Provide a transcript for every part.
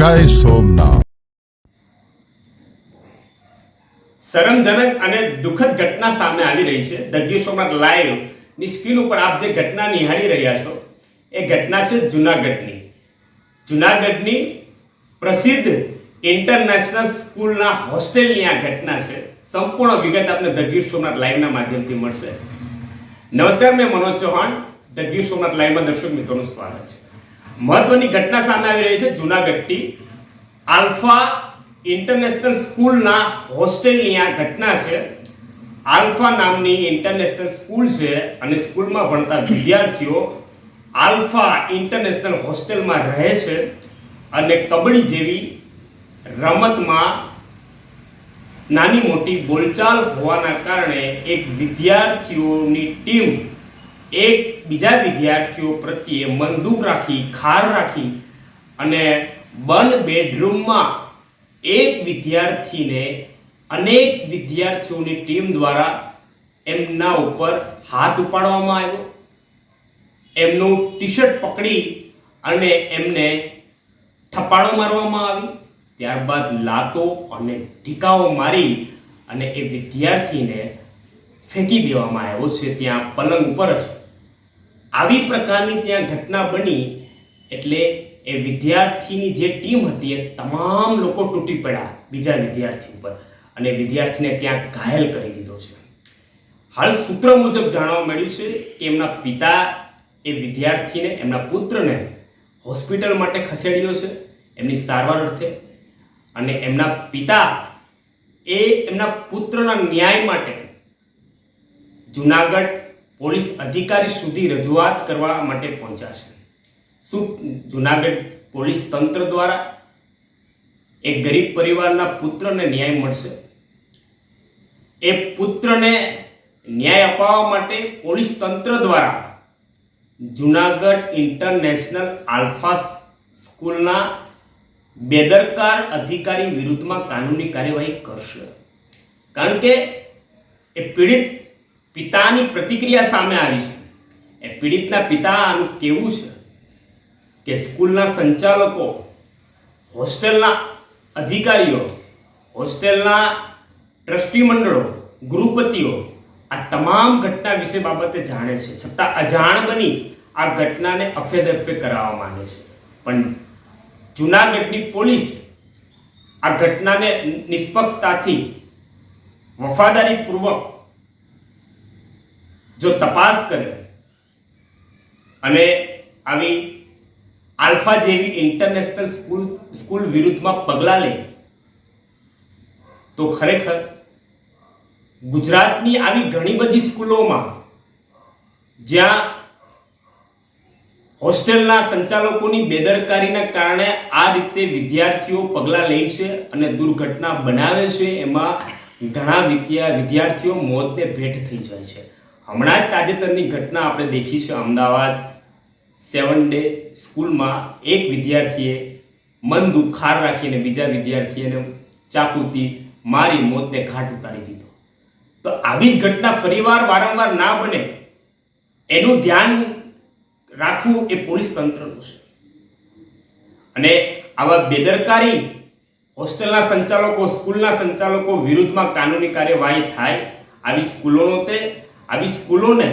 જય સોમનાથ. શરમજનક અને દુઃખદ ઘટના સામે આવી રહી છે. ધ સોમનાથ લાઈવની સ્ક્રીન ઉપર આપ જે ઘટના નિહાળી રહ્યા છો, એ ઘટના છે જુનાગઢની. જુનાગઢની પ્રસિદ્ધ ઇન્ટરનેશનલ સ્કૂલના હોસ્ટેલની આ ઘટના છે. સંપૂર્ણ વિગત આપને ધ ગીર સોમનાથ લાઈવના માધ્યમથી મળશે. નમસ્કાર, મેં મનોજ ચૌહાણ. ધ ગીર સોમનાથ લાઈવમાં દર્શક મિત્રોનું સ્વાગત છે. મહત્વની ઘટના સામે આવી રહી છે જુનાગઢથી. આલ્ફા ઇન્ટરનેશનલ સ્કૂલના હોસ્ટેલની આ ઘટના છે. આલ્ફા નામની ઇન્ટરનેશનલ સ્કૂલ છે અને સ્કૂલમાં ભણતા વિદ્યાર્થીઓ આલ્ફા ઇન્ટરનેશનલ હોસ્ટેલમાં રહે છે અને કબડ્ડી જેવી રમતમાં નાની મોટી બોલચાલ હોવાના કારણે એક વિદ્યાર્થીઓની ટીમ એક બીજા વિદ્યાર્થીઓ પ્રત્યે મંદુક રાખી, ખાર રાખી અને બંધ બેડરૂમમાં એક વિદ્યાર્થીને અનેક વિદ્યાર્થીઓની ટીમ દ્વારા એમના ઉપર હાથ ઉપાડવામાં આવ્યો. એમનું ટી શર્ટ પકડી અને એમને થપાડો મારવામાં આવી. ત્યારબાદ લાતો અને ટીકાઓ મારી અને એ વિદ્યાર્થીને ફેંકી દેવામાં આવ્યો છે. ત્યાં પલંગ ઉપર જ આવી પ્રકારની ત્યાં ઘટના બની એટલે એ વિદ્યાર્થીની જે ટીમ હતી એ તમામ લોકો તૂટી પડ્યા બીજા વિદ્યાર્થી ઉપર. અને વિદ્યાર્થીને ત્યાં ઘાયલ કરી દીધો છે. હાલ સૂત્ર મુજબ જાણવા મળ્યું છે કે એમના પિતા એ વિદ્યાર્થીને એમના પુત્રને હોસ્પિટલ માટે ખસેડ્યો છે, એમની સારવાર અર્થે. અને એમના પિતા એ એમના પુત્રના ન્યાય માટે જુનાગઢ પોલીસ અધિકારી સુધી રજૂઆત કરવા માટે પહોંચ્યા છે. શું જુનાગઢ પોલીસ તંત્ર દ્વારા એક ગરીબ પરિવારના પુત્રને ન્યાય મળશે? એ પુત્રને ન્યાય અપાવવા માટે પોલીસ તંત્ર દ્વારા જુનાગઢ ઇન્ટરનેશનલ આલ્ફા સ્કૂલના બેદરકાર અધિકારી વિરુદ્ધમાં કાનૂની કાર્યવાહી કરશે. કારણ કે એ પીડિત પિતાની પ્રતિક્રિયા સામે આવી છે. એ પીડિતના પિતાનું કેવું છે કે સ્કૂલના સંચાલકો, હોસ્ટેલના અધિકારીઓ, હોસ્ટેલના ટ્રસ્ટી મંડળો ગૃહપતિઓ આ તમામ ઘટના વિશે બાબતે જાણે છે. છતાં અજાણ બની આ ઘટનાને અફેદફે કરાવવા માંગે છે. પણ જુનાગઢની પોલીસ આ ઘટનાને નિષ્પક્ષતાથી, વફાદારીપૂર્વક જો તપાસ કરે અને આવી આલ્ફા જેવી ઇન્ટરનેશનલ સ્કૂલ સ્કૂલ વિરુદ્ધમાં પગલાં લે, તો ખરેખર ગુજરાતની આવી ઘણી બધી સ્કૂલોમાં જ્યાં હોસ્ટેલના સંચાલકોની બેદરકારીના કારણે આ રીતે વિદ્યાર્થીઓ પગલાં લે છે અને દુર્ઘટના બનાવે છે, એમાં ઘણા વિદ્યા વિદ્યાર્થીઓ મોતને ભેટ થઈ જાય છે. હમણાં જ તાજેતરની ઘટના આપણે દેખી છે અમદાવાદ સેવન ડે સ્કૂલમાં એક વિદ્યાર્થીએ મન દુખાર રાખીને બીજા વિદ્યાર્થીને ચાકુથી મારી મોતને ઘાટ ઉતારી દીધો. તો આવી જ ઘટના ફરીવાર વારંવાર ના બને, એનું ધ્યાન રાખવું એ પોલીસ તંત્રનું છે. અને આવા બેદરકારી હોસ્ટેલના સંચાલકો, સ્કૂલના સંચાલકો વિરુદ્ધમાં કાનૂની કાર્યવાહી થાય, આવી સ્કૂલોનો તે આવી સ્કૂલોને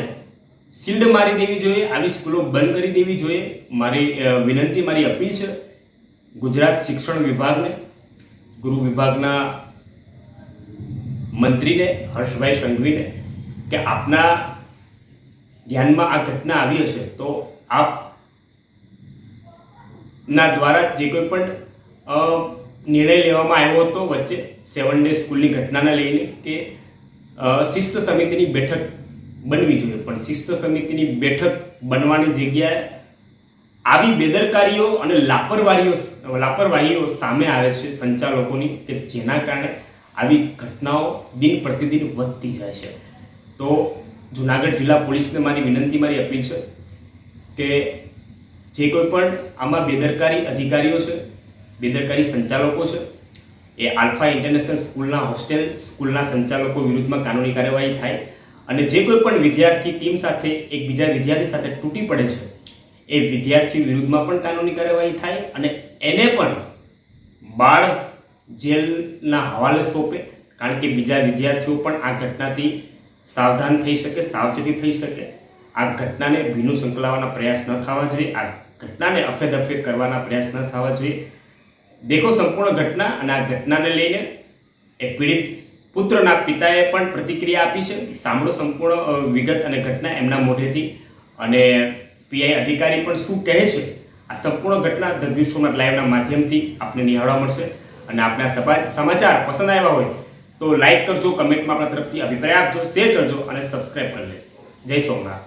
શિલ્ડ મારી દેવી જોઈએ, આવી સ્કૂલો બંધ કરી દેવી જોઈએ. મારી વિનંતી, મારી અપીલ છે, ગુજરાત શિક્ષણ વિભાગને, ગૃહ વિભાગના મંત્રીને, હર્ષભાઈ સંઘવીને, કે આપના ધ્યાનમાં આ ઘટના આવી હશે, તો આપ ના દ્વારા જે કોઈ પણ નિર્ણય લેવામાં આવ્યો હતો વચ્ચે, સેવન ડે સ્કૂલની ઘટનાને લઈને કે શિસ્ત સમિતિની બેઠક બનવી જોઈએ. પણ શિસ્ત સમિતિની બેઠક બનવાની જગ્યાએ આવી બેદરકારીઓ અને લાપરવાહીઓ લાપરવાહીઓ સામે આવે છે સંચાલકોની કે જેના કારણે આવી ઘટનાઓ દિન પ્રતિદિન વધતી જાય છે. તો જુનાગઢ જિલ્લા પોલીસને મારી વિનંતી, મારી અપીલ છે કે જે કોઈ પણ આમાં બેદરકારી અધિકારીઓ છે, બેદરકારી સંચાલકો છે, એ આલ્ફા ઇન્ટરનેશનલ સ્કૂલના હોસ્ટેલ, સ્કૂલના સંચાલકો વિરુદ્ધમાં કાનૂની કાર્યવાહી થાય અને જે કોઈ પણ વિદ્યાર્થી ટીમ સાથે એક બીજા વિદ્યાર્થી સાથે તૂટી પડે છે, એ વિદ્યાર્થી વિરુદ્ધમાં પણ કાનૂની કાર્યવાહી થાય અને એને પણ બાળ જેલના હવાલે સોંપે, કારણ કે બીજા વિદ્યાર્થીઓ પણ આ ઘટનાથી સાવધાન થઈ શકે, સાવચેતી થઈ શકે. આ ઘટનાને ભીનું સંકળાવવાના પ્રયાસ ન થવા જોઈએ, આ ઘટનાને અફેદફે કરવાના પ્રયાસ ન થવા જોઈએ. દેખો સંપૂર્ણ ઘટના અને આ ઘટનાને લઈને એ પીડિત પુત્રના પિતાએ પણ પ્રતિક્રિયા આપી છે. સાંભળો સંપૂર્ણ વિગત અને ઘટના એમના મોઢેથી. અને પીઆઈ અધિકારી પણ શું કહે છે? આ સંપૂર્ણ ઘટના ધ ગીર લાઈવના માધ્યમથી આપને નિહાળવા મળશે. અને આપને આ સમાચાર પસંદ આવ્યા હોય તો લાઈક કરજો, કમેન્ટમાં આપણા તરફથી અભિપ્રાય આપજો, શેર કરજો અને સબસ્ક્રાઈબ કરી લેજો. જય સોમનાથ.